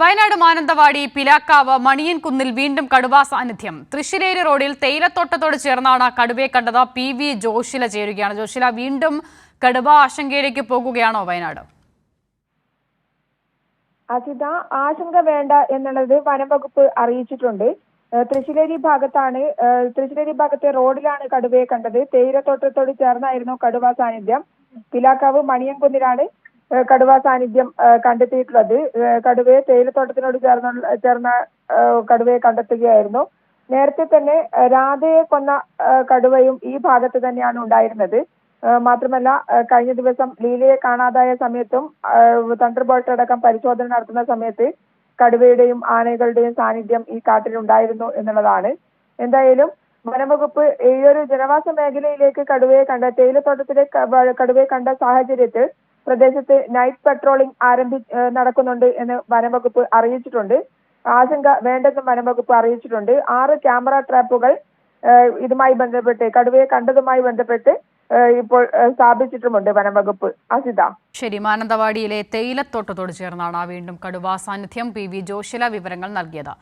വയനാട് മാനന്തവാടി പിലാക്കാവ് മണിയൻകുന്നിൽ വീണ്ടും കടുവാ സാന്നിധ്യം. തൃശ്ശിലേരി റോഡിൽ തേയിലത്തോട്ടത്തോട് ചേർന്നാണ് കടുവയെ കണ്ടത് പി വി ജോഷില ചേരുകയാണ്. ജോഷില വീണ്ടും കടുവ ആശങ്കയിലേക്ക് പോകുകയാണോ വയനാട്? അജിത ആശങ്ക വേണ്ട എന്നുള്ളത് വനംവകുപ്പ് അറിയിച്ചിട്ടുണ്ട്. തൃശ്ശിലേരി ഭാഗത്താണ് തൃശ്ശിലേരി ഭാഗത്തെ റോഡിലാണ് കടുവയെ കണ്ടത്. തേയിലത്തോട്ടത്തോട് ചേർന്നായിരുന്നു കടുവാ സാന്നിധ്യം. പിലാക്കാവ് മണിയൻകുന്നിലാണ് കടുവ സാന്നിധ്യം കണ്ടെത്തിയിട്ടുള്ളത്. കടുവയെ തേയിലത്തോട്ടത്തിനോട് ചേർന്ന ചേർന്ന കടുവയെ കണ്ടെത്തുകയായിരുന്നു. നേരത്തെ തന്നെ രാധയെ കൊന്ന കടുവയും ഈ ഭാഗത്ത് തന്നെയാണ് ഉണ്ടായിരുന്നത്. മാത്രമല്ല കഴിഞ്ഞ ദിവസം ലീലയെ കാണാതായ സമയത്തും തണ്ടർ ബോൾട്ട് അടക്കം പരിശോധന നടത്തുന്ന സമയത്ത് കടുവയുടെയും ആനകളുടെയും സാന്നിധ്യം ഈ കാട്ടിൽ ഉണ്ടായിരുന്നു എന്നുള്ളതാണ്. എന്തായാലും വനംവകുപ്പ് ഈ ഒരു ജനവാസ മേഖലയിലേക്ക് കടുവയെ കണ്ട തേയിലത്തോട്ടത്തിലെ കടുവയെ കണ്ട സാഹചര്യത്തിൽ പ്രദേശത്ത് നൈറ്റ് പട്രോളിംഗ് ആരംഭി നടക്കുന്നുണ്ട് എന്ന് വനംവകുപ്പ് അറിയിച്ചിട്ടുണ്ട്. ആശങ്ക വേണ്ടെന്നും വനംവകുപ്പ് അറിയിച്ചിട്ടുണ്ട്. ആറ് ക്യാമറ ട്രാപ്പുകൾ ഇതുമായി ബന്ധപ്പെട്ട് കടുവയെ കണ്ടതുമായി ബന്ധപ്പെട്ട് ഇപ്പോൾ സ്ഥാപിച്ചിട്ടുമുണ്ട് വനംവകുപ്പ്. അസിത. ശരി മാനന്തവാടിയിലെ തേയിലത്തോട്ടത്തോട് ചേർന്നാണ് വീണ്ടും കടുവ സാന്നിധ്യം. പി വി ജോഷില വിവരങ്ങൾ നൽകിയത്.